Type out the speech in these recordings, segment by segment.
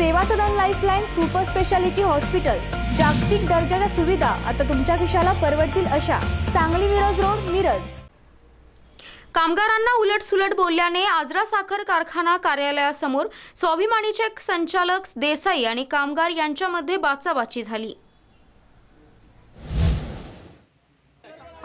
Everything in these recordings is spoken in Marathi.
Seva Sadan lifeline super speciality hospital जागतिक दर्जाच्या सुविधा आता तुमच्या खिशाला परवडतील अशा. सांगली मिरज रोड मिरज. कामगारांना उलट सुलट बोलल्याने आजरा साखर कारखाना कार्यालयासमोर स्वाभिमानीचे संचालक देसाई आणि कामगार यांच्यामध्ये बाचाबाची झाली.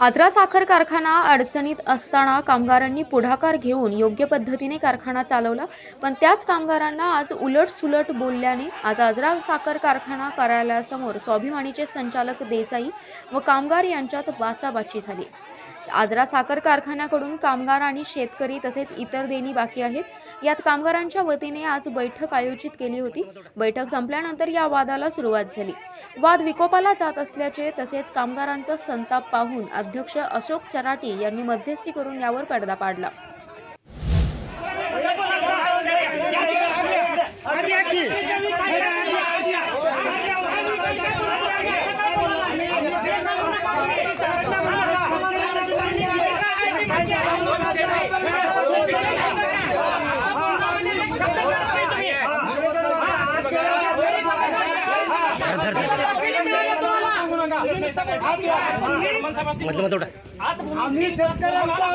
आजरा साखर कारखाना अडचणीत असताना कामगारांनी पुढाकार घेऊन योग्य पद्धतीने कारखाना चालवला पण त्याच कामगारांना आज उलट सुलट बोलल्याने आज आजरा साखर कारखाना कार्यालयासमोर स्वाभिमानीचे संचालक देसाई व कामगार यांच्यात बाचाबाची झाली. आजरा साखर कारखान्याकडून कामगार आणि शेतकरी तसेच इतर देणी बाकी आहेत. यात कामगारांच्या वतीने आज बैठक आयोजित केली होती. बैठक संपल्यानंतर या वादाला सुरुवात झाली. वाद विकोपाला जात असल्याचे तसेच कामगारांचा संताप पाहून अध्यक्ष अशोक चराटी यांनी मध्यस्थी करून यावर पडदा पाडला. म्हटलं मग तेवढा आम्ही शेतकऱ्यांचा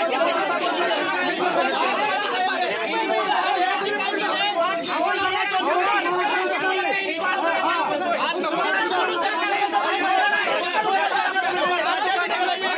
आंदोलन